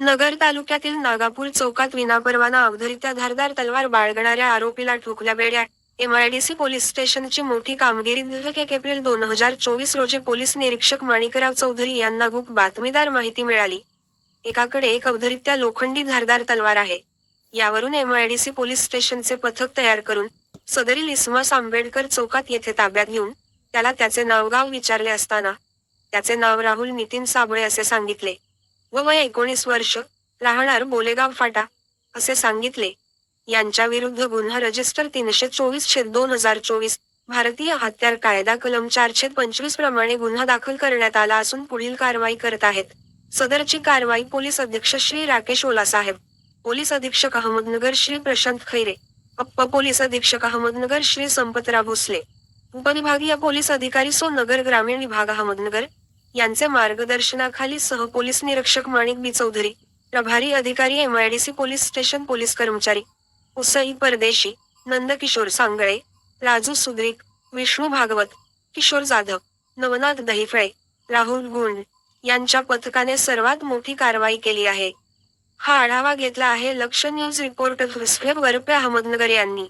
नगर तालुक्यातील नागापूर चौकात विनापरवाना अवधरित्या धारदार तलवार बाळगणाऱ्या आरोपीला ठोकल्या बेड्या एमआयडीसी पोलीस स्टेशनची मोठी कामगिरी. दिनांक एक एप्रिल दोन हजार चोवीस रोजी पोलीस निरीक्षक माणिकराव चौधरी यांना गुप बातमीदार माहिती मिळाली. एकाकडे एक अवधरित्या लोखंडी धारदार तलवार आहे. यावरून एमआयडीसी पोलीस स्टेशनचे पथक तयार करून सदरील इसमास आंबेडकर चौकात येथे ताब्यात घेऊन त्याला त्याचे नावगाव विचारले असताना त्याचे नाव राहुल नितीन साबळे असे सांगितले. व वय एकोणीस वर्ष राहणार बोलेगाव फाटा असे सांगितले. यांच्या विरुद्ध गुन्हा रजिस्टर तीनशे चोवीस छेद दोन हजार चोवीस भारतीय हत्यार कायदा कलम चारशे पंचवीस प्रमाणे गुन्हा दाखल करण्यात आला असून पुढील कारवाई करत आहेत. सदरची कारवाई पोलीस अधीक्षक श्री राकेश ओलासाहेब पोलीस अधीक्षक अहमदनगर श्री प्रशांत खैरे अप्प पोलीस अधीक्षक अहमदनगर श्री संपतराव भोसले उपविभागीय पोलीस अधिकारी सोनगर ग्रामीण विभाग अहमदनगर यांचे मार्गदर्शनाखाली सह पोलीस निरीक्षक माणिक बी चौधरी प्रभारी अधिकारी एमआयडीसी पोलीस स्टेशन पोलीस कर्मचारी उसई परदेशी नंदकिशोर सांगळे राजू सुद्रिक विष्णू भागवत किशोर जाधव नवनाथ दहिफळे राहुल गुंड यांच्या पथकाने सर्वात मोठी कारवाई केली आहे. हा आढावा घेतला आहे लक्ष न्यूज रिपोर्टर वरपे अहमदनगर यांनी.